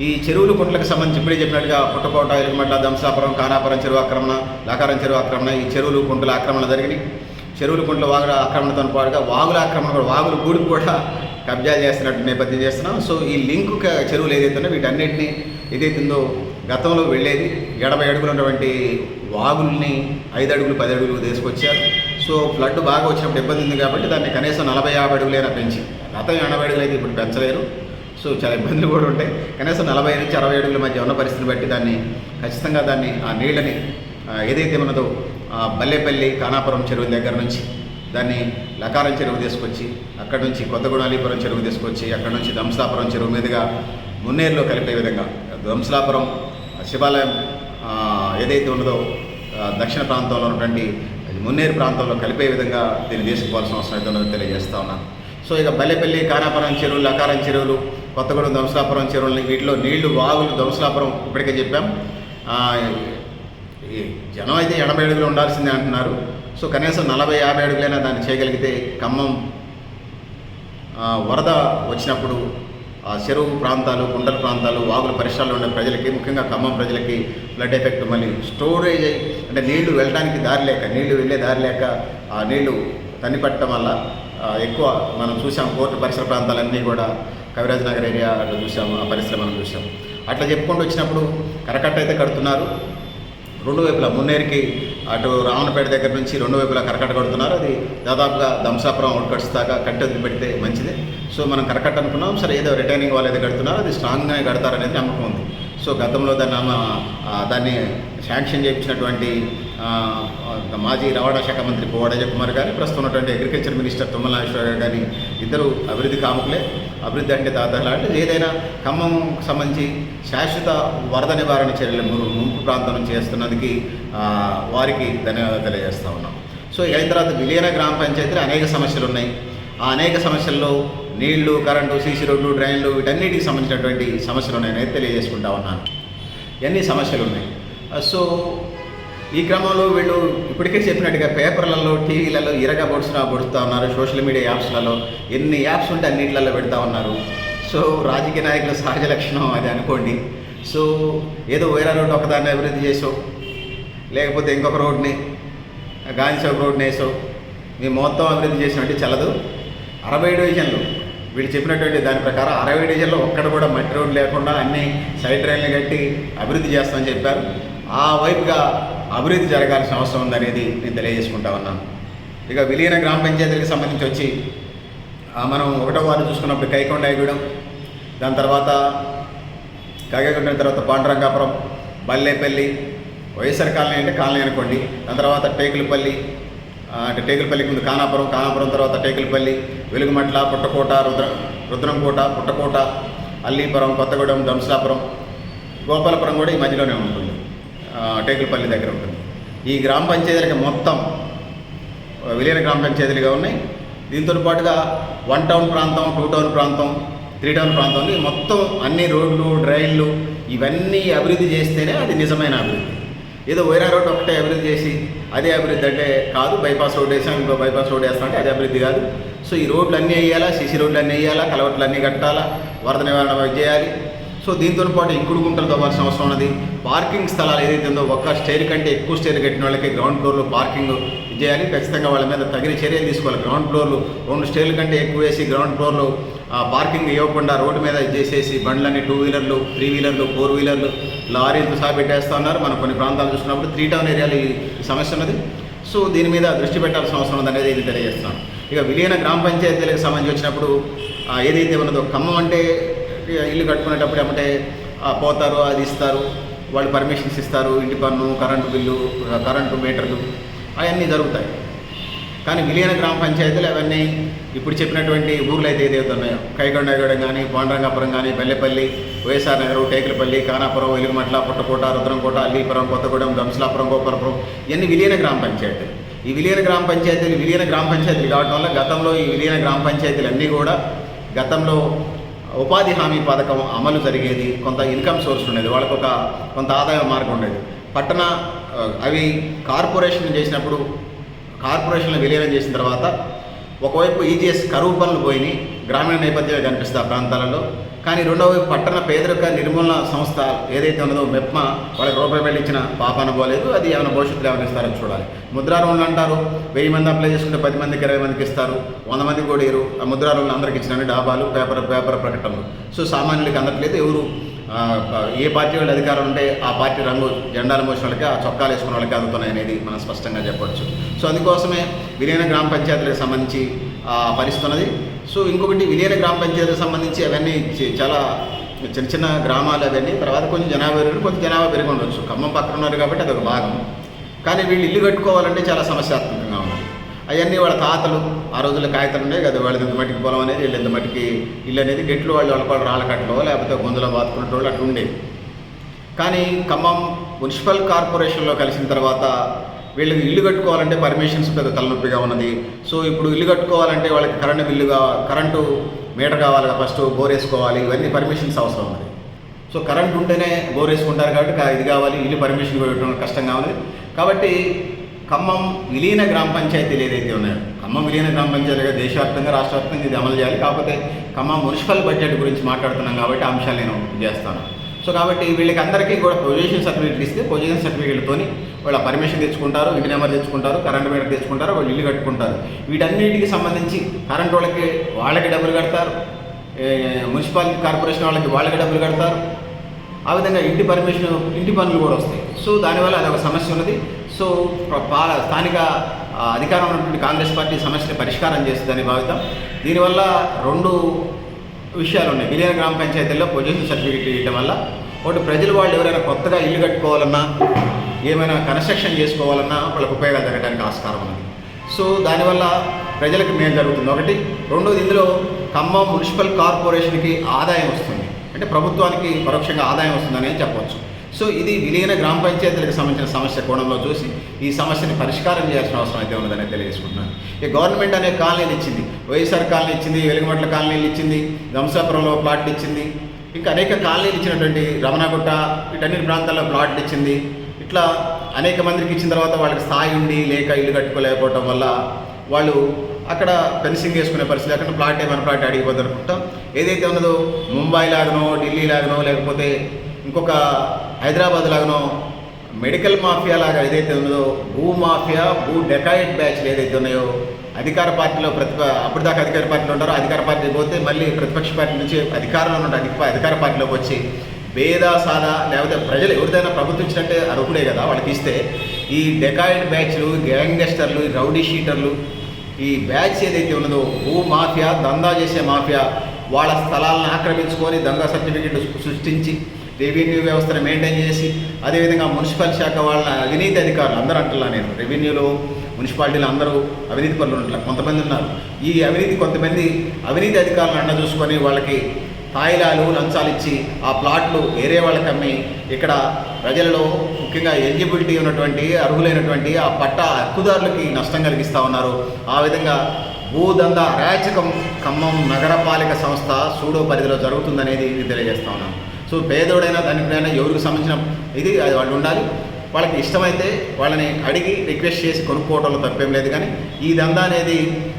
ఈ చెరువులు కుంటలకు సంబంధించి ఇప్పుడే చెప్పినట్టుగా పుట్టకోట ఎలుగుమట్ల దంసాపురం కానాపురం చెరువు ఆక్రమణ లాకారం చెరువు ఆక్రమణ ఈ చెరువులు కుంటల ఆక్రమణ జరిగినాయి. చెరువులు కుంటల వాగుల ఆక్రమణతో పాటుగా వాగుల ఆక్రమణ కూడా వాగులు గూడుకు కూడా కబ్జా చేస్తున్నట్టు నేపథ్యం చేస్తున్నాం. సో ఈ లింక్ చెరువులు ఏదైతే ఉన్నాయో వీటన్నిటిని ఏదైతుందో గతంలో వెళ్ళేది ఎడభై అడుగులు ఉన్నటువంటి వాగుల్ని ఐదు అడుగులు పది అడుగులు తీసుకొచ్చారు. సో ఫ్లడ్ బాగా వచ్చినప్పుడు ఇబ్బంది ఉంది కాబట్టి దాన్ని కనీసం నలభై యాభై అడుగులైనా పెంచి గతం ఎనభై అడుగులు అయితే ఇప్పుడు పెంచలేరు. సో చాలా ఇబ్బందులు కూడా ఉంటాయి. కనీసం నలభై నుంచి అరవై అడుగుల మధ్య ఉన్న పరిస్థితిని బట్టి దాన్ని ఖచ్చితంగా దాన్ని ఆ నీళ్ళని ఏదైతే ఉన్నదో ఆ, కానాపురం చెరువు దగ్గర నుంచి దాన్ని లకారం చెరువు తీసుకొచ్చి అక్కడ నుంచి కొత్తగూడలీపురం చెరువు తీసుకొచ్చి అక్కడ నుంచి దంసలాపురం చెరువు మీదుగా మున్నేరులో కలిపే విధంగా దంసలాపురం శివాలయం ఏదైతే ఉన్నదో దక్షిణ ప్రాంతంలో ఉన్నటువంటి మున్నేరు ప్రాంతంలో కలిపే విధంగా దీన్ని తీసుకుపోవాల్సిన అవసరం అయితే ఉన్నదో తెలియజేస్తా ఉన్నాను. సో ఇక బల్లెపల్లి కానాపురం చెరువులు లకారం చెరువులు కొత్తగూడెం దంసలాపురం చెరువులు వీటిలో నీళ్ళు వాగులు దంసలాపురం ఇప్పటికే చెప్పాం. జనం అయితే ఎనభై అడుగులు ఉండాల్సిందే అంటున్నారు. సో కనీసం నలభై యాభై అడుగులైనా దాన్ని చేయగలిగితే ఖమ్మం వరద వచ్చినప్పుడు ఆ చెరువు ప్రాంతాలు కుండల ప్రాంతాలు వాగుల పరిసరాల్లో ఉండే ప్రజలకి ముఖ్యంగా ఖమ్మం ప్రజలకి ఫ్లడ్ ఎఫెక్ట్ మళ్ళీ స్టోరేజ్ అయ్యి అంటే నీళ్ళు వెళ్ళడానికి దారి లేక నీళ్ళు వెళ్ళే దారి లేక ఆ నీళ్ళు తన్నిపట్టడం వల్ల ఎక్కువ మనం చూసాం కోర్టు పరిసర ప్రాంతాలన్నీ కూడా కవిరాజ్ నగర్ ఏరియా అట్లా చూసాము ఆ పరిసర మనం చూసాం. అట్లా చెప్పుకుంటూ వచ్చినప్పుడు కరకట్ట అయితే కడుతున్నారు. రెండు వైపులా మున్నేరికి అటు రావణపేట దగ్గర నుంచి రెండు వైపులా కరకట్ట కడుతున్నారు. అది దాదాపుగా దంసాపురం అవుట్కట్స్ దాకా కట్టె పెడితే మంచిదే. సో మనం కరకట్ట అనుకున్నాం సరే ఏదో రిటైనింగ్ వాళ్ళు ఏదో కడుతున్నారు అది స్ట్రాంగ్గానే కడతారనేది నమ్మకం ఉంది. సో గతంలో దాన్ని ఆమె, దాన్ని శాంక్షన్ చేయించినటువంటి మాజీ రవాణా శాఖ మంత్రి పువ్వాడ కుమార్ గారి ప్రస్తుతం ఉన్నటువంటి అగ్రికల్చర్ మినిస్టర్ తుమ్మల నాగేశ్వరరావు గారు ఇద్దరు అభివృద్ధి కాముకులే అభివృద్ధి అంటే దాదాపు ఏదైనా ఖమ్మం సంబంధించి శాశ్వత వరద నివారణ చర్యలు ముంపు ప్రాంతం చేస్తున్నందుకు వారికి ధన్యవాదాలు తెలియజేస్తా ఉన్నాం. సో అయిన తర్వాత విలీన గ్రామ పంచాయతీలో అనేక సమస్యలు ఉన్నాయి. ఆ అనేక సమస్యల్లో నీళ్ళు కరెంటు సీసీ రోడ్లు డ్రైన్లు వీటన్నిటికి సంబంధించినటువంటి సమస్యలు ఉన్నాయని తెలియజేసుకుంటా ఉన్నాను. ఎన్ని సమస్యలు ఉన్నాయి? సో ఈ క్రమంలో వీళ్ళు ఇప్పటికే చెప్పినట్టుగా పేపర్లలో టీవీలలో ఇరగా పొడుచునా పొడుస్తూ ఉన్నారు సోషల్ మీడియా యాప్స్లలో ఎన్ని యాప్స్ ఉంటే అన్నిట్లలో పెడతా ఉన్నారు. సో రాజకీయ నాయకుల సహజ లక్షణం అది అనుకోండి. సో ఏదో వేరే రోడ్డు ఒకదాన్ని అభివృద్ధి చేసావు లేకపోతే ఇంకొక రోడ్ని గాంధీ చౌక్ రోడ్ని వేసావు మేము మొత్తం అభివృద్ధి చేసినట్టు చల్లదు. అరవై డివిజన్లు వీళ్ళు చెప్పినటువంటి దాని ప్రకారం అరవై డివిజన్లో ఒక్కడ కూడా మట్టి రోడ్డు లేకుండా అన్ని సైడ్ ట్రైన్లు కట్టి అభివృద్ధి చేస్తామని చెప్పారు. ఆ వైపుగా అభివృద్ధి జరగాల్సిన అవసరం ఉందనేది నేను తెలియజేసుకుంటా ఉన్నాను. ఇక విలీన గ్రామ పంచాయతీలకు సంబంధించి వచ్చి మనం ఒకటో వారు చూసుకున్నప్పుడు కైకొండాయిగూడెం దాని తర్వాత కాగేకొండ తర్వాత పాండురంగాపురం బల్లేపల్లి వైఎస్ఆర్ కాలనీ అంటే కాలనీ అనుకోండి దాని తర్వాత టేకులపల్లి అంటే టేకులపల్లికి ముందు కానాపురం కానాపురం తర్వాత టేకులపల్లి వెలుగుమట్ల పుట్టకోట రుద్ర రుద్రంకోట పుట్టకోట అల్లీపురం కొత్తగూడెం దంసలాపురం గోపాలపురం కూడా ఈ మధ్యలోనే ఉంటుంది. టేకులపల్లి దగ్గర ఉంటుంది. ఈ గ్రామ పంచాయతీలకి మొత్తం విలీన గ్రామ పంచాయతీలుగా ఉన్నాయి. దీంతో పాటుగా వన్ టౌన్ ప్రాంతం టూ టౌన్ ప్రాంతం త్రీ టౌన్ ప్రాంతం మొత్తం అన్ని రోడ్లు డ్రైన్లు ఇవన్నీ అభివృద్ధి చేస్తేనే అది నిజమైన అభివృద్ధి. ఏదో వైరా రోడ్ ఒకటే అభివృద్ధి చేసి అదే అభివృద్ధి అంటే కాదు బైపాస్ రోడ్ వేసాం ఇంకో బైపాస్ రోడ్ వేస్తాం అంటే అది అభివృద్ధి కాదు. సో ఈ రోడ్లు అన్నీ వేయాలా సీసీ రోడ్లు అన్నీ వేయాలా కలవట్లు అన్నీ కట్టాలా వరద నివారణ చేయాలి. సో దీంతో పాటు ఇంకుడు గుంటలు తవ్వాల్సిన అవసరం ఉన్నది. పార్కింగ్ స్థలాలు ఏదైతే ఉందో ఒక్క స్టేర్ కంటే ఎక్కువ స్టేర్ కట్టిన వాళ్ళకి గ్రౌండ్ ఫ్లోర్లో పార్కింగ్ చేయాలి. ఖచ్చితంగా వాళ్ళ మీద తగిన చర్యలు తీసుకోవాలి. గ్రౌండ్ ఫ్లోర్లు రెండు స్టేర్ల కంటే ఎక్కువ వేసి గ్రౌండ్ ఫ్లోర్లో పార్కింగ్ ఇవ్వకుండా రోడ్డు మీద చేసేసి బండ్లన్నీ టూ వీలర్లు త్రీ వీలర్లు ఫోర్ వీలర్లు లారీలతో సహా పెట్టేస్తూ ఉన్నారు. మనం కొన్ని ప్రాంతాలు చూసినప్పుడు త్రీ టౌన్ ఏరియాలో ఈ సమస్య ఉన్నది. సో దీని మీద దృష్టి పెట్టాల్సిన అవసరం ఉంది అనేది ఇది తెలియజేస్తున్నాను ఇక విలీన గ్రామ పంచాయతీలకు సంబంధించి వచ్చినప్పుడు ఏదైతే ఉన్నదో ఖమ్మం అంటే ఇల్లు కట్టుకునేటప్పుడు ఏమంటే ఆ, పోతారు అది ఇస్తారు వాళ్ళు పర్మిషన్స్ ఇస్తారు ఇంటి పన్ను కరెంటు బిల్లు కరెంటు మీటర్లు అవన్నీ జరుగుతాయి. కానీ విలీన గ్రామ పంచాయతీలు అవన్నీ ఇప్పుడు చెప్పినటువంటి ఊర్లు అయితే ఏదైతే ఉన్నాయో కైగొండగూడెం కానీ పాండరంగాపురం కానీ బెల్లెపల్లి వైఎస్ఆర్ నగర్ టేకులపల్లి కానాపురం వెలుగుమట్ల పుట్టకోట రుద్రంకోట అల్లీపురం కొత్తగూడెం గంసలాపురం గోపురపురం ఇవన్నీ విలీన గ్రామ పంచాయతీలు. ఈ విలీన గ్రామ పంచాయతీలు విలీన గ్రామ పంచాయతీలు కావడం వల్ల గతంలో ఈ విలీన గ్రామ పంచాయతీలు అన్నీ కూడా గతంలో ఉపాధి హామీ పథకం అమలు జరిగేది కొంత ఇన్కమ్ సోర్స్ ఉండేది వాళ్ళకు ఒక కొంత ఆదాయ మార్గం ఉండేది. పట్టణ అవి కార్పొరేషన్ చేసినప్పుడు కార్పొరేషన్లు విలీనం చేసిన తర్వాత ఒకవైపు ఈజీఎస్ కరువు పనులు పోయినాయి గ్రామీణ నేపథ్యమే కనిపిస్తుంది ఆ ప్రాంతాలలో. కానీ రెండవ వైపు పట్టణ పేదరిక నిర్మూలన సంస్థ ఏదైతే ఉన్నదో మెప్మా వాళ్ళకి రూపాయి వెళ్ళి ఇచ్చిన పాప అనుకోలేదు అది ఏమైనా భవిష్యత్తులో ఏమైనా ఇస్తారని చూడాలి. ముద్రా రుణాలు అంటారు. వెయ్యి మంది అప్లై చేసుకుంటే పది మందికి ఇరవై మందికి ఇస్తారు. వంద మందికి కూడా ఇరు ఆ ముద్రా రుణాలు అందరికి ఇచ్చిన డాబాలు పేపర్ పేపర్ ప్రకటనలు. సో సామాన్యులకి అందట్లేదు. ఎవరు ఏ పార్టీ వాళ్ళు అధికారం ఉంటే ఆ పార్టీ రంగు జెండాలు మోసిన వాళ్ళకి ఆ చొక్కాలు వేసుకున్న వాళ్ళకి అందుతున్నాయి అనేది మనం స్పష్టంగా చెప్పవచ్చు. సో అందుకోసమే విలీన గ్రామ పంచాయతీలకు సంబంధించి పరిస్థితి ఉన్నది సో ఇంకొకటి విలీన గ్రామ పంచాయతీలకు సంబంధించి అవన్నీ చాలా చిన్న చిన్న గ్రామాలు అవన్నీ తర్వాత కొంచెం జనాభా పెరిగి కొంచెం జనాభా పెరిగి ఉండొచ్చు. ఖమ్మం పక్కన ఉన్నారు కాబట్టి అదొక భాగం. కానీ వీళ్ళు ఇల్లు కట్టుకోవాలంటే చాలా సమస్యాత్మకంగా ఉంది. అవన్నీ వాళ్ళ తాతలు ఆ రోజుల్లో కాగితాలు ఉండేవి కదా వాళ్ళది ఎంత మట్టికి పొలం అనేది వీళ్ళు ఎంత మట్టికి ఇల్లు అనేది గెట్లు వాళ్ళు వాళ్ళ కూడా రాళ్ళ కట్టలో లేకపోతే గొంతులో బాతుకునే వాళ్ళు అట్లా ఉండేవి. కానీ ఖమ్మం మున్సిపల్ కార్పొరేషన్లో కలిసిన తర్వాత వీళ్ళకి ఇల్లు కట్టుకోవాలంటే పర్మిషన్స్ పెద్ద తలనొప్పిగా ఉన్నది. సో ఇప్పుడు ఇల్లు కట్టుకోవాలంటే వాళ్ళకి కరెంటు బిల్లుగా కరెంటు మీటర్ కావాలి ఫస్ట్ బోర్ వేసుకోవాలి. ఇవన్నీ పర్మిషన్స్ అవసరం ఉన్నది. సో కరెంట్ ఉంటేనే బోర్ వేసుకుంటారు కాబట్టి ఇది కావాలి ఇల్లు పర్మిషన్ పెట్టడం కష్టంగా కావాలి కాబట్టి ఖమ్మం విలీన గ్రామ పంచాయతీలు ఏదైతే ఉన్నాయో ఖమ్మం విలీన గ్రామ పంచాయతీగా దేశవ్యాప్తంగా రాష్ట్రవ్యాప్తంగా ఇది అమలు చేయాలి. కాకపోతే ఖమ్మం మున్సిపల్ బడ్జెట్ గురించి మాట్లాడుతున్నాం కాబట్టి అంశాలు నేను చేస్తాను. సో కాబట్టి వీళ్ళకి అందరికీ కూడా పొజిషన్ సర్టిఫికేట్ ఇస్తే పొజిషన్ సర్టిఫికేట్తో వాళ్ళ పర్మిషన్ తెచ్చుకుంటారు ఇంటి నెంబర్ తెచ్చుకుంటారు కరెంట్ మీటర్ తెచ్చుకుంటారు వాళ్ళు ఇల్లు కట్టుకుంటారు. వీటన్నిటికి సంబంధించి కరెంట్ వాళ్ళకి వాళ్ళకి డబ్బులు కడతారు. మున్సిపాలిటీ కార్పొరేషన్ వాళ్ళకి వాళ్ళకి డబ్బులు కడతారు. ఆ విధంగా ఇంటి పర్మిషన్ ఇంటి పనులు కూడా వస్తాయి. సో దానివల్ల అది ఒక సమస్య ఉన్నది. సో స్థానిక అధికారం ఉన్నటువంటి కాంగ్రెస్ పార్టీ సమస్యని పరిష్కారం చేస్తుందని భావితం. దీనివల్ల రెండు విషయాలు ఉన్నాయి విలీన గ్రామ పంచాయతీల్లో పొజిషన్ సర్టిఫికేట్ ఇవ్వడం వల్ల ఒకటి ప్రజలు వాళ్ళు ఎవరైనా కొత్తగా ఇల్లు కట్టుకోవాలన్నా ఏమైనా కన్స్ట్రక్షన్ చేసుకోవాలన్నా వాళ్ళకు ఉపయోగాలు జరగడానికి ఆస్కారం ఉంది. సో దానివల్ల ప్రజలకు మేలు జరుగుతుంది. ఒకటి రెండోది ఇందులో ఖమ్మం మున్సిపల్ కార్పొరేషన్కి ఆదాయం వస్తుంది. అంటే ప్రభుత్వానికి పరోక్షంగా ఆదాయం వస్తుందని చెప్పవచ్చు. సో ఇది విలీన గ్రామ పంచాయతీలకు సంబంధించిన సమస్య కోణంలో చూసి ఈ సమస్యని పరిష్కారం చేయాల్సిన అవసరం అయితే ఉన్నదని తెలియజేసుకుంటున్నాను. ఈ గవర్నమెంట్ అనే కాలనీలు ఇచ్చింది వైఎస్ఆర్ కాలనీ ఇచ్చింది వెలుగుమట్ల కాలనీలు ఇచ్చింది దంసాపురంలో ప్లాట్లు ఇచ్చింది ఇంకా అనేక కాలనీలు ఇచ్చినటువంటి రమణగుట్ట ఇటన్ని ప్రాంతాల్లో ప్లాట్లు ఇచ్చింది. ఇట్లా అనేక మందికి ఇచ్చిన తర్వాత వాళ్ళకి స్థాయి ఉండి లేక ఇల్లు కట్టుకోలేకపోవటం వల్ల వాళ్ళు అక్కడ ఫెన్సింగ్ వేసుకునే పరిస్థితి అక్కడ ప్లాట్ ఏమైనా ప్లాట్ అడిగిపోతారు అనుకుంటాం ఏదైతే ఉన్నదో ముంబై లాగనో ఢిల్లీ లాగనో లేకపోతే ఇంకొక హైదరాబాద్ లాగానో మెడికల్ మాఫియా లాగా ఏదైతే ఉన్నదో భూ మాఫియా భూ డెకాయిట్ బ్యాచ్లు ఏదైతే ఉన్నాయో అధికార పార్టీలో ప్రతిప అప్పటిదాకా అధికార పార్టీలో ఉంటారో అధికార పార్టీ పోతే మళ్ళీ ప్రతిపక్ష పార్టీ నుంచి అధికారంలో ఉన్న అధిక అధికార పార్టీలోకి వచ్చి భేద సాదా లేకపోతే ప్రజలు ఎవరిదైనా ప్రభుత్వం ఇచ్చినట్టే అర్హుడే కదా వాళ్ళకి ఇస్తే ఈ డెకాయిడ్ బ్యాచ్లు గ్యాంగ్స్టర్లు రౌడీ షీటర్లు ఈ బ్యాచ్ ఏదైతే ఉన్నదో భూ మాఫియా దందా చేసే మాఫియా వాళ్ళ స్థలాలను ఆక్రమించుకొని దందా సర్టిఫికెట్ సృష్టించి రెవెన్యూ వ్యవస్థను మెయింటైన్ చేసి అదేవిధంగా మున్సిపల్ శాఖ వాళ్ళ అవినీతి అధికారులు అందరూ అంటున్నా నేను. రెవెన్యూలో మున్సిపాలిటీలు అందరూ అవినీతి పనులు ఉంటున్నారు కొంతమంది ఉన్నారు. ఈ అవినీతి కొంతమంది అవినీతి అధికారులను అండ చూసుకొని వాళ్ళకి తాయిలాలు లంచాలు ఇచ్చి ఆ ప్లాట్లు వేరే వాళ్ళకి అమ్మి ఇక్కడ ప్రజలలో ముఖ్యంగా ఎలిజిబిలిటీ ఉన్నటువంటి అర్హులైనటువంటి ఆ పట్ట హక్కుదారులకి నష్టం కలిగిస్తూ ఉన్నారు. ఆ విధంగా భూదంద అరాచకం ఖమ్మం నగరపాలిక సంస్థ సూడో పరిధిలో జరుగుతుందనేది తెలియజేస్తా ఉన్నాను. సో పేదోడైనా ధనికుడైనా ఎవరికి సంబంధించిన ఇది అది వాళ్ళు ఉండాలి. వాళ్ళకి ఇష్టమైతే వాళ్ళని అడిగి రిక్వెస్ట్ చేసి కొనుక్కోవడంలో తప్పేం లేదు. కానీ ఈ దందా అనేది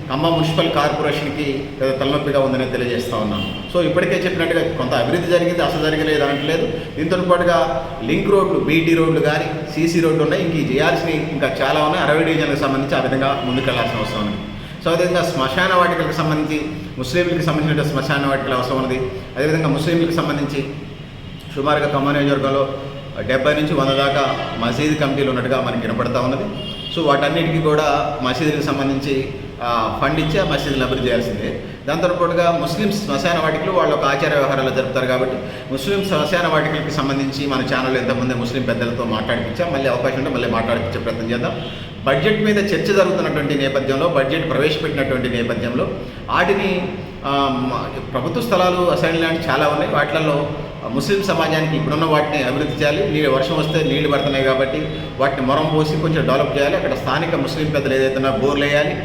ఖమ్మం మున్సిపల్ కార్పొరేషన్కి పెద్ద తలనొప్పిగా ఉందని తెలియజేస్తా ఉన్నాను. సో ఇప్పటికే చెప్పినట్టుగా కొంత అభివృద్ధి జరిగింది అసలు జరగలేదు అనట్లేదు దీంతో పాటుగా లింక్ రోడ్లు బీటీ రోడ్లు కానీ సీసీ రోడ్లు ఉన్నాయి. ఇంక ఈ చేయాల్సినవి ఇంకా చాలా ఉన్నాయి. అరవై డివిజన్లకు సంబంధించి ఆ విధంగా ముందుకెళ్ళాల్సిన అవసరం ఉంది. సో అదేవిధంగా శ్మశాన వాటికలకు సంబంధించి ముస్లింలకు సంబంధించిన శ్మశాన వాటికల అవసరం ఉంది అదేవిధంగా ముస్లింలకు సంబంధించి సుమారుగా ఖమ్మం నియోజకవర్గంలో డెబ్బై నుంచి వంద దాకా మసీదు కమిటీలు ఉన్నట్టుగా మనకి వినపడతా ఉన్నది. సో వాటన్నిటికీ కూడా మసీదులకు సంబంధించి ఫండ్ ఇచ్చి ఆ మసీదులు అభివృద్ధి చేయాల్సిందే. దాంతో పాటుగా ముస్లిం శ్మశాన వాటికలు వాళ్ళ ఒక ఆచార వ్యవహారాలు జరుపుతారు కాబట్టి ముస్లిం శ్మశాన వాటికలకి సంబంధించి మన ఛానల్ ఇంతకుముందే ముస్లిం పెద్దలతో మాట్లాడిపించాం. మళ్ళీ అవకాశం ఉంటే మళ్ళీ మాట్లాడిపించే ప్రయత్నం చేద్దాం. బడ్జెట్ మీద చర్చ జరుగుతున్నటువంటి నేపథ్యంలో బడ్జెట్ ప్రవేశపెట్టినటువంటి నేపథ్యంలో వాటిని ప్రభుత్వ స్థలాలు అసైన్ ల్యాండ్ చాలా ఉన్నాయి. వాటిలలో ముస్లిం సమాజానికి ఇప్పుడున్న వాటిని అభివృద్ధి చేయాలి. నీళ్ళు వర్షం వస్తే నీళ్ళు పడుతున్నాయి కాబట్టి వాటిని మొరం పోసి కొంచెం డెవలప్ చేయాలి. అక్కడ స్థానిక ముస్లిం పెద్దలు ఏదైతే బోర్లు వేయాలి.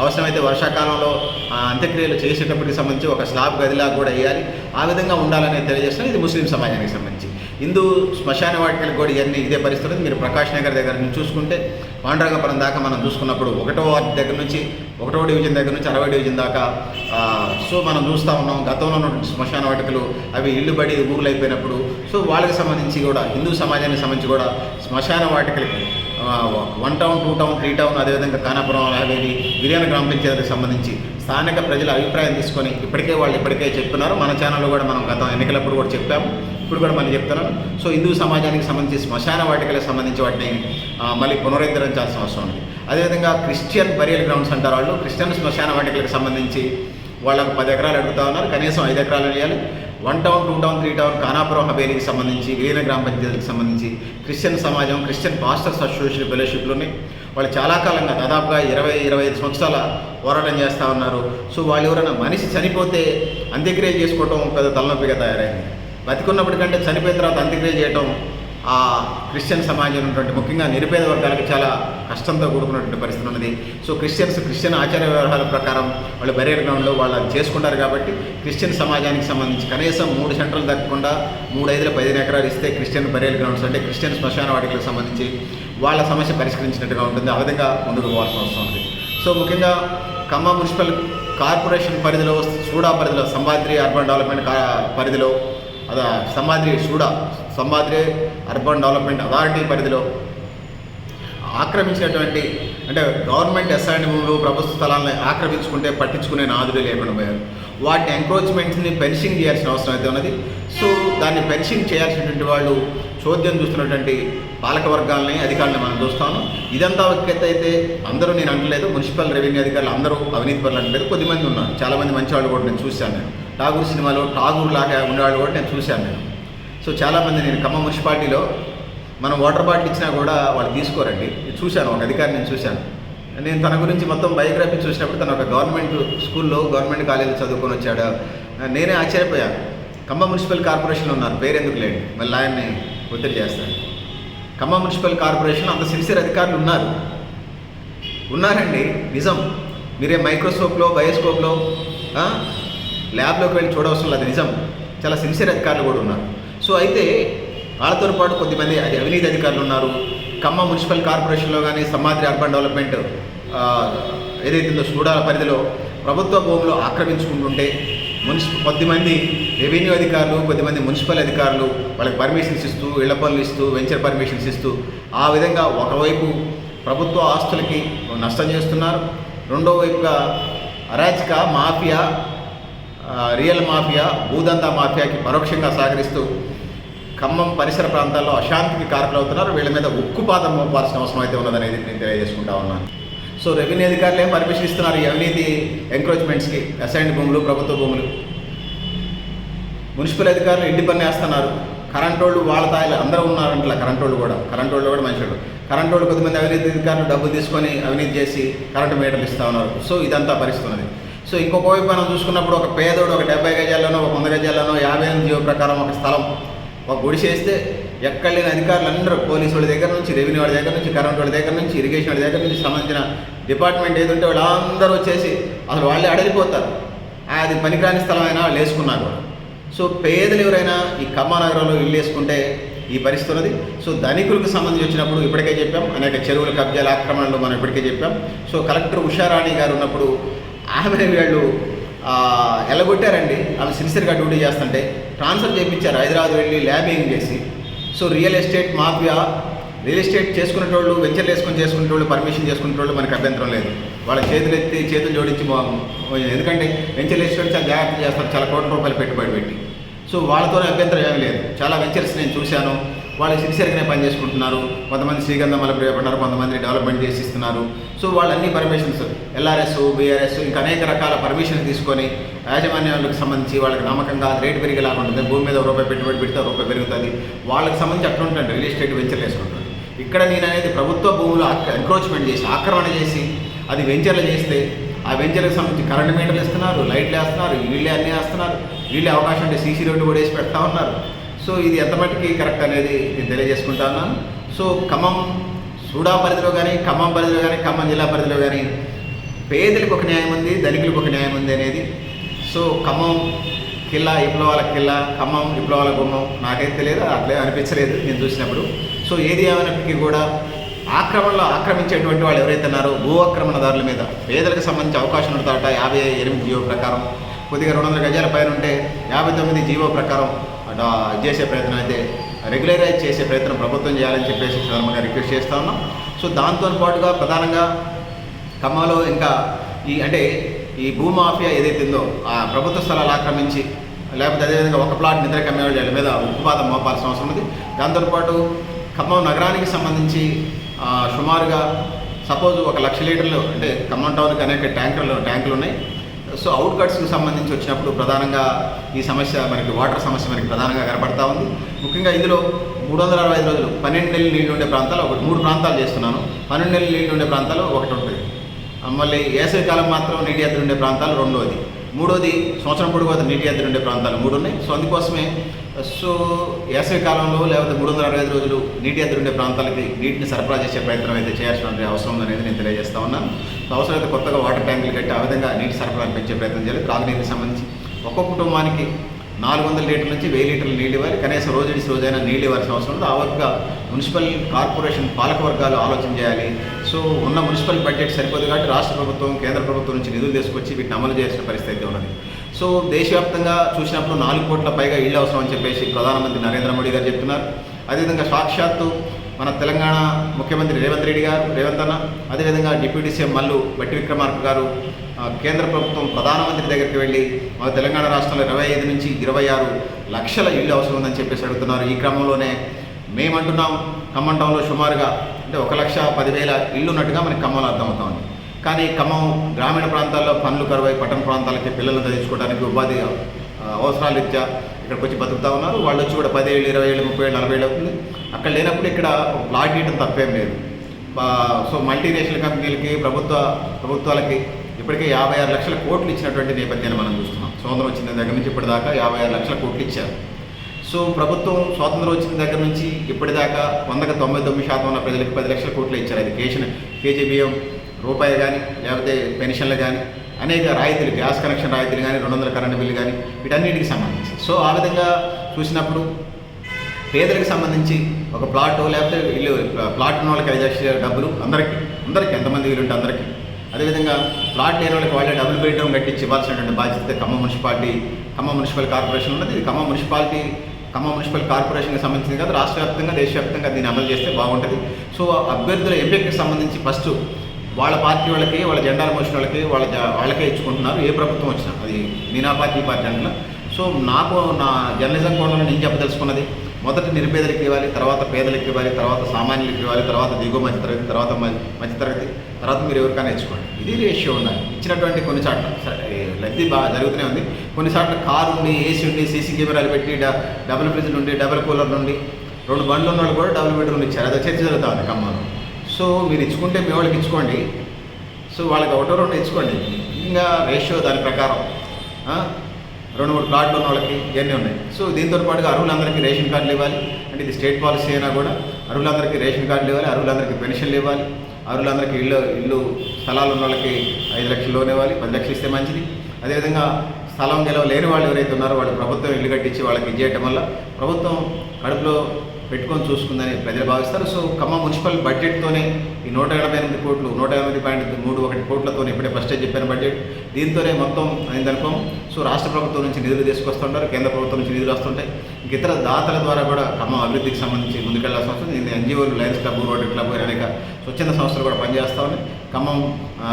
అవసరమైతే వర్షాకాలంలో అంత్యక్రియలు చేసేటప్పటికి సంబంధించి ఒక స్లాబ్ గదిలా కూడా వేయాలి. ఆ విధంగా ఉండాలని తెలియజేస్తున్నాం ఇది ముస్లిం సమాజానికి సంబంధించి హిందూ శ్మశాన వాటికలు కూడా ఇవన్నీ ఇదే పరిస్థితి మీరు ప్రకాష్ నగర్ దగ్గర నుంచి చూసుకుంటే పాండురంగపురం దాకా మనం చూసుకున్నప్పుడు ఒకటో వార్డు దగ్గర నుంచి ఒకటో డివిజన్ దగ్గర నుంచి అరవై డివిజన్ దాకా సో మనం చూస్తూ ఉన్నాం. గతంలో ఉన్నటువంటి శ్మశాన వాటికలు అవి ఇల్లు పడి ఊర్లు అయిపోయినప్పుడు సో వాళ్ళకి సంబంధించి కూడా హిందూ సమాజానికి సంబంధించి కూడా శ్మశాన వాటికలకి one town two town three town అదేవిధంగా కానాపురం హవేలి బిర్యానీ గ్రామ పంచాయతీకి సంబంధించి స్థానిక ప్రజల అభిప్రాయం తీసుకొని ఇప్పటికే వాళ్ళు ఇప్పటికే చెప్తున్నారు. మన ఛానల్లో కూడా మనం గతం ఎన్నికలప్పుడు కూడా చెప్పాము. ఇప్పుడు కూడా మళ్ళీ చెప్తున్నాను. సో హిందూ సమాజానికి సంబంధించి శ్మశాన వాటికలకు సంబంధించి వాటిని మళ్ళీ పునరుద్ధరించాల్సిన అవసరం ఉంది. అదేవిధంగా క్రిస్టియన్ బరియల్ గ్రౌండ్స్ అంటారు వాళ్ళు. క్రిస్టియన్ శ్మశాన వాటికలకు సంబంధించి వాళ్ళకు పది ఎకరాలు అడుగుతా ఉన్నారు. కనీసం ఐదు ఎకరాలు వేయాలి one town two town three town Kanapuram హవేలీకి సంబంధించి విలీన గ్రామ పంచాయతీకి సంబంధించి క్రిస్టియన్ సమాజం క్రిస్టియన్ పాస్టర్స్ అసోసియేషన్ ఫెలోషిప్లు ఉన్నాయి. వాళ్ళు చాలా కాలంగా దాదాపుగా ఇరవై ఇరవై ఐదు సంవత్సరాల పోరాటం చేస్తూ ఉన్నారు. సో వాళ్ళు ఎవరైనా మనిషి చనిపోతే అంత్యక్రియ చేసుకోవటం పెద్ద తలనొప్పిగా తయారైంది. బతికున్నప్పటికంటే చనిపోయిన తర్వాత అంత్యక్రియ చేయటం ఆ క్రిస్టియన్ సమాజం ఉన్నటువంటి ముఖ్యంగా నిరుపేద వర్గాలకు చాలా కష్టంతో కూడుకున్నటువంటి పరిస్థితి ఉన్నది. సో క్రిస్టియన్స్ క్రిస్టియన్ ఆచార వ్యవహారాల ప్రకారం వాళ్ళు బరియర్ గ్రౌండ్లో వాళ్ళు అది చేసుకుంటారు కాబట్టి క్రిస్టియన్ సమాజానికి సంబంధించి కనీసం మూడు సెంటర్లు దక్కకుండా మూడు ఐదుల పదిహేను ఎకరాలు ఇస్తే క్రిస్టియన్ బరియల్ గ్రౌండ్స్ అంటే క్రిస్టియన్ శ్మశాన వాటికలకు సంబంధించి వాళ్ళ సమస్య పరిష్కరించినట్టుగా ఉంటుంది. ఆ విధంగా ముందుకు పోవాల్సిన అవసరం ఉంది. సో ముఖ్యంగా ఖమ్మం మున్సిపల్ కార్పొరేషన్ పరిధిలో సూడా పరిధిలో సంబాద్రి అర్బన్ డెవలప్మెంట్ కా- పరిధిలో అదా Sambadri SUDA Sambadri urban development authority పరిధిలో ఆక్రమించినటువంటి అంటే గవర్నమెంట్ అసైన్ భూములు ప్రభుత్వ స్థలాలను ఆక్రమించుకుంటే పట్టించుకునే నాదులు లేకుండా పోయారు. వాటి ఎంక్రోచ్మెంట్స్ని పెన్షింగ్ చేయాల్సిన అవసరం అయితే ఉన్నది. సో దాన్ని పెన్షింగ్ చేయాల్సినటువంటి వాళ్ళు చోద్యం చూస్తున్నటువంటి పాలక వర్గాలని అధికారులను మనం చూస్తాము. ఇదంతా అయితే అందరూ నేను అనలేదు మున్సిపల్ రెవెన్యూ అధికారులు అందరూ అవినీతి పనులు అనలేదు కొద్దిమంది ఉన్నారు. చాలామంది మంచి వాళ్ళు కూడా నేను చూశాను నేను. ఠాగూర్ సినిమాలో ఠాగూర్ లాగా ఉండేవాళ్ళు కూడా నేను చూశాను నేను. సో చాలామంది నేను ఖమ్మం మున్సిపాలిటీలో మనం వాటర్ బాటిల్ ఇచ్చినా కూడా వాళ్ళు తీసుకోరండి. చూశాను ఒక అధికారి నేను చూశాను. నేను తన గురించి మొత్తం బయోగ్రఫీ చూసినప్పుడు తను ఒక గవర్నమెంట్ స్కూల్లో గవర్నమెంట్ కాలేజీలో చదువుకొని వచ్చాడు. నేనే ఆశ్చర్యపోయాను. ఖమ్మం మున్సిపల్ కార్పొరేషన్లో ఉన్నారు. పేరెందుకు లేడు? మళ్ళీ ఆయన్ని ఒత్తిడి చేస్తాను ఖమ్మం మున్సిపల్ కార్పొరేషన్ అంత సిన్సియర్ అధికారులు ఉన్నారు. ఉన్నారండి నిజం. మీరే మైక్రోస్కోప్లో బయోస్కోప్లో ల్యాబ్లోకి వెళ్ళి చూడవలసిన లేదు నిజం. చాలా సిన్సియర్ అధికారులు కూడా ఉన్నారు. సో అయితే వాళ్ళతో పాటు కొద్దిమంది అది అవినీతి అధికారులు ఉన్నారు. ఖమ్మం మున్సిపల్ కార్పొరేషన్లో కానీ సమాద్రి అర్బన్ డెవలప్మెంట్ ఏదైతే ఉందో సూడాల పరిధిలో ప్రభుత్వ భూములు ఆక్రమించుకుంటుంటే మున్సిపల్ కొద్దిమంది రెవెన్యూ అధికారులు కొద్దిమంది మున్సిపల్ అధికారులు వాళ్ళకి పర్మిషన్స్ ఇస్తూ ఇళ్ళ పనులు ఇస్తూ వెంచర్ పర్మిషన్స్ ఇస్తూ ఆ విధంగా ఒకవైపు ప్రభుత్వ ఆస్తులకి నష్టం చేస్తున్నారు. రెండో వైపుగా అరాచక మాఫియా రియల్ మాఫియా భూదందా మాఫియాకి పరోక్షంగా సహకరిస్తూ ఖమ్మం పరిసర ప్రాంతాల్లో అశాంతికి కారకులవుతున్నారు. వీళ్ళ మీద ఉక్కుపాతం మోపాల్సిన అవసరం అయితే ఉన్నదనేది నేను తెలియజేసుకుంటా ఉన్నాను. సో రెవెన్యూ అధికారులు ఏం పర్మిషన్ ఇస్తున్నారు ఈ అవినీతి ఎంక్రోచ్మెంట్స్కి అసైన్డ్ భూములు ప్రభుత్వ భూములు. మున్సిపల్ అధికారులు ఇంటి పని వేస్తున్నారు. కరెంట్ వాళ్ళు వాళ్ళ తాయిలు అందరూ ఉన్నారంట కరెంట్ వాళ్ళు కూడా. కరెంట్ వాళ్ళు కూడా మనుషులు కరెంట్ వాళ్ళు కొద్దిమంది అవినీతి అధికారులు డబ్బు తీసుకొని అవినీతి చేసి కరెంటు మీటర్లు ఇస్తూ ఉన్నారు. సో ఇదంతా పరిస్థితి సో ఇంకొక వైపు మనం చూసుకున్నప్పుడు ఒక పేదోడు ఒక డెబ్బై గజాల్లోనో ఒక వంద గజాల్లోనో యాభై ఎనిమిది జీవో ప్రకారం ఒక స్థలం. ఒక గుడి చేస్తే ఎక్కడ లేని అధికారులు అందరూ పోలీసు వాళ్ళ దగ్గర నుంచి రెవెన్యూ వాళ్ళ దగ్గర నుంచి కరెంట్ వాళ్ళ దగ్గర నుంచి ఇరిగేషన్ వాళ్ళ దగ్గర నుంచి సంబంధించిన డిపార్ట్మెంట్ ఏది ఉంటే వాళ్ళందరూ వచ్చేసి అసలు వాళ్ళే అడలిపోతారు అది పనికిరాని స్థలం అయినా వాళ్ళు వేసుకున్నారు కూడా. సో పేదలు ఎవరైనా ఈ కమ్మానగరంలో ఇల్లు వేసుకుంటే ఈ పరిస్థితి ఉన్నది. సో ధనికులకు సంబంధించి వచ్చినప్పుడు ఇప్పటికే చెప్పాం అనేక చెరువుల కబ్జాల ఆక్రమణలు మనం ఇప్పటికే చెప్పాం. సో కలెక్టర్ ఉషారాణి గారు ఉన్నప్పుడు ఆమె వీళ్ళు ఎలగొట్టారండి. ఆమె సిన్సియర్గా డ్యూటీ చేస్తుంటే ట్రాన్స్ఫర్ చేయించారు. హైదరాబాద్ వెళ్ళి ల్యాబింగ్ చేసి so real estate mafia real estate చేసుకునేటోళ్ళు వెంచర్లు వేసుకొని చేసుకునేటోళ్ళు పర్మిషన్ చేసుకునేటోళ్ళు మనకి అభ్యంతరం లేదు. వాళ్ళ చేతులు ఎత్తి చేతులు జోడించి ఎందుకంటే వెంచర్ ఎస్టేట్ చాలా జాగ్రత్త చేస్తారు చాలా కోట్ల రూపాయలు పెట్టుబడి పెట్టి. సో వాళ్ళతోనే అభ్యంతరం ఏమీ లేదు. చాలా వెంచర్స్ నేను చూశాను. వాళ్ళు సిరిసరిగానే పని చేసుకుంటున్నారు. కొంతమంది శ్రీగంధం వల్ల ప్రియపడ్డారు కొంతమంది డెవలప్మెంట్ చేసి ఇస్తున్నారు సో వాళ్ళు అన్ని పర్మిషన్స్ ఎల్ఆర్ఎస్ బీఆర్ఎస్ ఇంకా అనేక రకాల పర్మిషన్ తీసుకొని యాజమాన్యాలకు సంబంధించి వాళ్ళకి నమ్మకంగా రేటు పెరిగేలాగా ఉంటుంది. భూమి మీద రూపాయి పెట్టుబడి పెడితే రూపాయి పెరుగుతుంది. వాళ్ళకి సంబంధించి అట్లా ఉంటుంది రియల్ ఎస్టేట్ వెంచర్లు వేసుకుంటారు ఇక్కడ నేను అనేది ప్రభుత్వ భూములు ఎంక్రోచ్మెంట్ చేసి ఆక్రమణ చేసి అది వెంచర్లు చేస్తే ఆ వెంచర్కి సంబంధించి కరెంట్ మీటర్లు ఇస్తున్నారు లైట్లు వేస్తున్నారు వీళ్ళే అన్నీ వేస్తున్నారు. వీళ్ళే అవకాశం ఉంటే సీసీ రోడ్డు కూడా వేసి పెడతా ఉన్నారు. సో ఇది ఎంత మటుకి కరెక్ట్ అనేది నేను తెలియజేసుకుంటాను. సో ఖమ్మం సూడా పరిధిలో కానీ ఖమ్మం పరిధిలో కానీ ఖమ్మం జిల్లా పరిధిలో కానీ పేదలకు ఒక న్యాయం ఉంది ధనికులకు ఒక న్యాయం ఉంది అనేది. సో ఖమ్మం కిల్లా విప్లవాల కిల్లా ఖమ్మం విప్లవాల గుమ్మం నాకైతే తెలియదు అట్లే అనిపించలేదు నేను చూసినప్పుడు. సో ఏది ఏమైనప్పటికీ కూడా ఆక్రమణలో ఆక్రమించేటువంటి వాళ్ళు ఎవరైతే ఉన్నారో భూ ఆక్రమణదారుల మీద పేదలకు సంబంధించి అవకాశం ఉంటారట యాభై ఎనిమిది జీవో ప్రకారం కొద్దిగా రెండు వందల గజాల పైన ఉంటే యాభై తొమ్మిది జీవో ప్రకారం చేసే ప్రయత్నం అయితే రెగ్యులరైజ్ చేసే ప్రయత్నం ప్రభుత్వం చేయాలని చెప్పేసి సందర్భంగా రిక్వెస్ట్ చేస్తా ఉన్నాం. సో దాంతో పాటుగా ప్రధానంగా ఖమ్మంలో ఇంకా ఈ అంటే ఈ భూమాఫియా ఏదైతే ఉందో ఆ ప్రభుత్వ స్థలాలు ఆక్రమించి లేకపోతే అదేవిధంగా ఒక ప్లాట్ నిద్ర కమ్మేవాళ్ళ మీద ఉక్కుపాదం మోపాల్సిన అవసరం ఉంది. దాంతోపాటు ఖమ్మం నగరానికి సంబంధించి సుమారుగా సపోజ్ ఒక లక్ష లీటర్లు అంటే ఖమ్మం టౌన్కి అనేక ట్యాంకర్లు ట్యాంకులు ఉన్నాయి సో అవుట్ కట్స్కి సంబంధించి వచ్చినప్పుడు ప్రధానంగా ఈ సమస్య మనకి వాటర్ సమస్య మనకి ప్రధానంగా కనపడతా ఉంది. ముఖ్యంగా ఇందులో మూడు వందల అరవై ఐదు రోజులు పన్నెండు నెలలు నీళ్ళు ఉండే ప్రాంతాలు ఒకటి మూడు ప్రాంతాలు చేస్తున్నాను. పన్నెండు నెలలు నీళ్ళు ఉండే ప్రాంతాలు ఒకటి ఉంటుంది. మళ్ళీ వేసవి కాలం మాత్రం నీటి ఎద్దరు ఉండే ప్రాంతాలు రెండోది. మూడోది సంవత్సరం పొడుగు వద్ద నీటి ఎద్దరు ఉండే ప్రాంతాలు మూడు ఉన్నాయి. సో అందుకోసమే సో వేసవి కాలంలో లేకపోతే మూడు వందల అరవై ఐదు రోజులు నీటి ఎద్దరు ఉండే ప్రాంతాలకి నీటిని సరఫరా చేసే ప్రయత్నం అయితే చేయాల్సిన అవసరం ఉందనేది నేను తెలియజేస్తా ఉన్నాను సో అవసరమైతే కొత్తగా వాటర్ ట్యాంకులు కట్టి ఆ విధంగా నీటి సరఫరా పెంచే ప్రయత్నం చేయాలి. త్రాగునీటికి సంబంధించి ఒక్కొక్క కుటుంబానికి నాలుగు వందల లీటర్ల నుంచి వెయ్యి లీటర్లు నీళ్ళు ఇవ్వాలి. కనీసం రోజు రోజైనా నీళ్ళు ఇవ్వాల్సిన అవసరం ఉంది. ఆ వర్క్గా మున్సిపల్ కార్పొరేషన్ పాలక వర్గాలు ఆలోచన చేయాలి. సో ఉన్న మున్సిపల్ బడ్జెట్ సరిపోదు కాబట్టి రాష్ట్ర ప్రభుత్వం కేంద్ర ప్రభుత్వం నుంచి నిధులు తీసుకొచ్చి వీటిని అమలు చేసిన పరిస్థితి అయితే ఉన్నది. సో దేశవ్యాప్తంగా చూసినప్పుడు నాలుగు కోట్ల పైగా ఇళ్ళు అవసరం అని చెప్పేసి ప్రధానమంత్రి నరేంద్ర మోడీ గారు చెప్తున్నారు. అదేవిధంగా సాక్షాత్తు మన తెలంగాణ ముఖ్యమంత్రి రేవంత్ రెడ్డి గారు రేవంత్ అన్న అదేవిధంగా డిప్యూటీ సీఎం మల్లు బట్టి విక్రమార్క గారు కేంద్ర ప్రభుత్వం ప్రధానమంత్రి దగ్గరికి వెళ్ళి మన తెలంగాణ రాష్ట్రంలో ఇరవై ఐదు నుంచి ఇరవై ఆరు లక్షల ఇళ్ళు అవసరం ఉందని చెప్పేసి అడుగుతున్నారు. ఈ క్రమంలోనే మేమంటున్నాం. ఖమ్మం టౌన్లో సుమారుగా అంటే ఒక లక్ష పదివేల ఇళ్ళు ఉన్నట్టుగా మనకి ఖమ్మంలో అర్థమవుతా ఉంది కానీ ఖమ్మం గ్రామీణ ప్రాంతాల్లో పనులు కరువై పట్టణ ప్రాంతాలకి పిల్లలను చదివించుకోవడానికి ఉపాధి అవసరాలు ఇచ్చా ఇక్కడికి వచ్చి బతుకుతా ఉన్నారు. వాళ్ళు వచ్చి కూడా పదేళ్ళు ఇరవై ఏళ్ళు ముప్పై ఏళ్ళు నలభై ఏళ్ళు అవుతుంది. అక్కడ లేనప్పుడు ఇక్కడ ప్లాట్ ఇవ్వడం తప్పేం లేదు. సో మల్టీనేషనల్ కంపెనీలకి ప్రభుత్వ ప్రభుత్వాలకి ఇప్పటికే యాభై ఆరు లక్షల కోట్లు ఇచ్చినటువంటి నేపథ్యాన్ని మనం చూస్తున్నాం. సోదరం వచ్చిన దగ్గర నుంచి ఇప్పటిదాకా యాభై ఆరు లక్షల కోట్లు ఇచ్చారు. సో ప్రభుత్వం స్వాతంత్రం వచ్చిన దగ్గర నుంచి ఇప్పటిదాకా వందకు తొంభై తొమ్మిది శాతం ఉన్న ప్రజలకు పది లక్షల కోట్లు ఇచ్చారు. అది కేషన్ కేజీ రూపాయలు కానీ లేకపోతే పెన్షన్లు కానీ అనేక రాయితీలు గ్యాస్ కనెక్షన్ రాయితీలు కానీ రెండు వందల కరెంటు బిల్లు కానీ వీటన్నిటికి సంబంధించి. సో ఆ విధంగా చూసినప్పుడు పేదలకు సంబంధించి ఒక ప్లాట్ లేకపోతే ఇల్లు ప్లాట్ ఉన్న వాళ్ళకి ఐదు లక్షల డబ్బులు అందరికీ అందరికీ ఎంతమంది వీలుంటే అందరికీ. అదేవిధంగా ప్లాట్ లేని వాళ్ళకి వాళ్ళే డబుల్ బెడ్రూమ్ కట్టించి ఇవ్వాల్సినటువంటి బాధ్యత Khammam municipality Khammam municipal corporation ఉన్నది. ఇది ఖమ్మం మున్సిపాలిటీ ఖమ్మం మున్సిపల్ కార్పొరేషన్కి సంబంధించింది కాదు రాష్ట్ర వ్యాప్తంగా దేశవ్యాప్తంగా దీన్ని అమలు చేస్తే బాగుంటుంది. సో అభ్యర్థుల ఎంపికకి సంబంధించి ఫస్ట్ వాళ్ళ పార్టీ వాళ్ళకి వాళ్ళ జెండాలు మోసిన వాళ్ళకి వాళ్ళ వాళ్ళకే ఇచ్చుకుంటున్నారు. ఏ ప్రభుత్వం వచ్చినా అది మీనా పార్టీ పార్టీ అంటున్నా. సో నాకు నా జర్నలిజం కోణంలో నేను చెప్పదలుచుకున్నది? మొదట నిరుపేదలకు ఇవ్వాలి తర్వాత పేదలకు ఇవ్వాలి తర్వాత సామాన్యులకు ఇవ్వాలి తర్వాత దిగువ మధ్య తరగతి తర్వాత మధ్య తరగతి తర్వాత మీరు ఎవరికైనా ఇచ్చుకోండి. ఇది రేషియో ఉండాలి. ఇచ్చినటువంటి కొన్ని చోట్ల. సరే, ప్రతి బాగా జరుగుతూనే ఉంది. కొన్నిసార్లు కారు ఉండి ఏసీ ఉండి సీసీ కెమెరాలు పెట్టి డబుల్ ఫ్రిడ్జ్లు ఉండి డబుల్ కూలర్ నుండి రెండు బండ్లు ఉన్న వాళ్ళు కూడా డబుల్ బెడ్రూమ్ ఇచ్చారు. అది చర్చ జరుగుతూ ఉంది ఖమ్మంలో. సో మీరు ఇచ్చుకుంటే మీ వాళ్ళకి ఇచ్చుకోండి. సో వాళ్ళకి ఒకటో రెండు ఇచ్చుకోండి. ఇంకా రేషియో దాని ప్రకారం రెండు మూడు కార్డులు ఉన్న వాళ్ళకి ఇవన్నీ ఉన్నాయి. సో దీంతో పాటుగా అర్హులందరికీ రేషన్ కార్డులు ఇవ్వాలి. అంటే ఇది స్టేట్ పాలసీ అయినా కూడా అర్హులందరికీ రేషన్ కార్డులు ఇవ్వాలి అర్హులందరికీ పెన్షన్లు ఇవ్వాలి అర్హులందరికీ ఇల్లు ఇల్లు స్థలాలు ఉన్న వాళ్ళకి ఐదు లక్షలు లోన్ ఇవ్వాలి పది లక్షలు ఇస్తే మంచిది. అదేవిధంగా స్థలం గెలవ లేని వాళ్ళు ఎవరైతే ఉన్నారో వాళ్ళు ప్రభుత్వం ఇల్లు కట్టించి వాళ్ళకి ఇచ్చేయటం వల్ల ప్రభుత్వం కడుపులో పెట్టుకొని చూసుకుందని ప్రజలు భావిస్తారు. సో ఖమ్మం మున్సిపల్ బడ్జెట్తోనే ఈ నూట ఎనభై ఎనిమిది కోట్లు నూట ఎనిమిది పాయింట్ మూడు ఒకటి కోట్లతో ఇప్పుడే ఫస్ట్ చెప్పిన బడ్జెట్. దీంతోనే మొత్తం అయిందనుకోం సో రాష్ట్ర ప్రభుత్వం నుంచి నిధులు తీసుకొస్తుంటారు కేంద్ర ప్రభుత్వం నుంచి నిధులు వస్తుంటాయి. ఇంక ఇతర దాతల ద్వారా కూడా ఖమ్మం అభివృద్ధికి సంబంధించి ముందుకెళ్ళాల్సిన అవసరం ఇది ఎన్జిఓలు లయన్స్ క్లబ్ రోటరీ క్లబ్ అనేక స్వచ్ఛంద సంస్థలు కూడా పనిచేస్తూ ఉన్నాయి. ఖమ్మం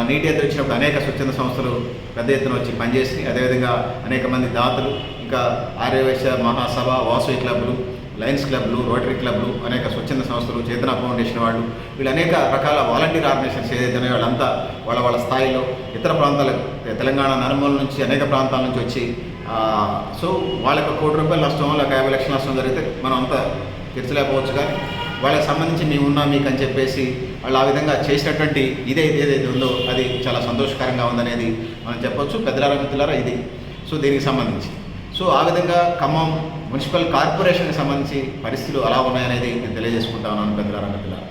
నీటి ఎదురు వచ్చినప్పుడు అనేక స్వచ్ఛంద సంస్థలు పెద్ద ఎత్తున వచ్చి పనిచేసి అదేవిధంగా అనేక మంది దాతలు ఇంకా ఆర్యవేశ మహాసభ వాసు క్లబ్లు లయన్స్ క్లబ్లు రోటరీ క్లబ్లు అనేక స్వచ్ఛంద సంస్థలు చేతన ఫౌండేషన్ వాళ్ళు వీళ్ళు అనేక రకాల వాలంటీర్ ఆర్గనైజేషన్స్ ఏదైతే ఉన్నాయో వాళ్ళంతా వాళ్ళ వాళ్ళ స్థాయిలో ఇతర ప్రాంతాల తెలంగాణ నలుమూల నుంచి అనేక ప్రాంతాల నుంచి వచ్చి సో వాళ్ళకి కోటి రూపాయలు నష్టం లేక యాభై లక్షల నష్టం జరిగితే మనం అంతా తీర్చలేకపోవచ్చు. కానీ వాళ్ళకి సంబంధించి మేము ఉన్నాం మీకు అని చెప్పేసి వాళ్ళు ఆ విధంగా చేసినటువంటి ఇదైతే ఏదైతే ఉందో అది చాలా సంతోషకరంగా ఉందనేది మనం చెప్పొచ్చు. పెద్దలారా మిత్రులారా ఇది. సో దీనికి సంబంధించి. సో ఆ విధంగా ఖమ్మం మున్సిపల్ కార్పొరేషన్కి సంబంధించి పరిస్థితులు అలా ఉన్నాయనేది నేను తెలియజేసుకుంటా ఉన్నాను పెద్దలారా మిత్రులారా